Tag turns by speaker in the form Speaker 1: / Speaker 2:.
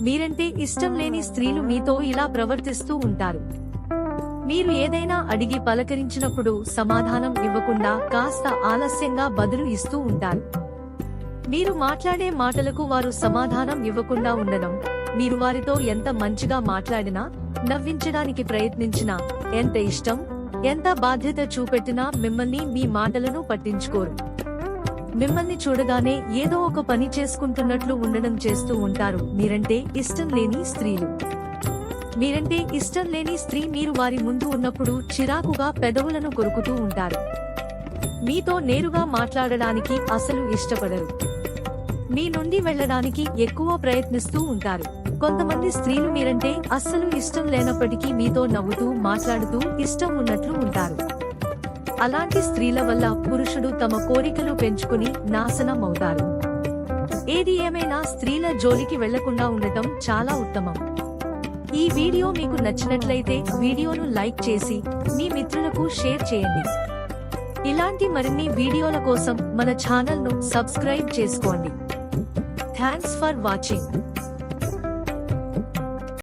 Speaker 1: మీరంటే ఇష్టం లేని స్త్రీలు మీతో ఇలా ప్రవర్తిస్తూ ఉంటారు. మీరు ఏదైనా అడిగి పలకరించినప్పుడు సమాధానం ఇవ్వకుండా కాస్త ఆలస్యంగా బదులు ఇస్తూ ఉంటారు. మీరు మాట్లాడే మాటలకు వారు సమాధానం ఇవ్వకుండా ఉండడం మీరు వారితో ఎంత మంచిగా మాట్లాడినా నవ్వించడానికి ప్రయత్నించినా ఎంత ఇష్టం ఎంత బాధ్యత చూపెట్టినా మిమ్మల్ని మీ మాటలను పట్టించుకోరు. మిమ్మల్ని చూడగానే ఏదో ఒక పని చేసుకుంటున్నట్లు ఉండడం చేస్తూ ఉంటారు. మీరంటే ఇష్టం లేని స్త్రీలు. మీరంటే ఇష్టం లేని స్త్రీ మీరు వారి ముందు ఉన్నప్పుడు చిరాకుగా పెదవులను కొరుకుతూ ఉంటారు. మీతో నేరుగా మాట్లాడడానికి అసలు ఇష్టపడరు. మీ నుండి వెళ్ళడానికి ఎక్కువ ప్రయత్నిస్తూ ఉంటారు. కొంతమంది స్త్రీలు మీరంటే అస్సలు ఇష్టం లేనప్పటికీ మీతో నవ్వుతూ మాట్లాడుతూ ఇష్టం ఉన్నట్లు ఉంటారు. అలాంటి స్త్రీల వల్ల పురుషుడు తమ కోరికలు పెంచుకుని నాశనం అవుతారు ఏది ఏమైనా స్త్రీల జోలికి వెళ్ళకుండా ఉండటం చాలా ఉత్తమం. ఈ వీడియో మీకు నచ్చినట్లయితే వీడియోను లైక్ చేసి మీ మిత్రులకు షేర్ చేయండి. ఇలాంటి మరిన్ని వీడియోల కోసం మన ఛానల్ను సబ్స్క్రైబ్ చేసుకోండి. Thanks for watching.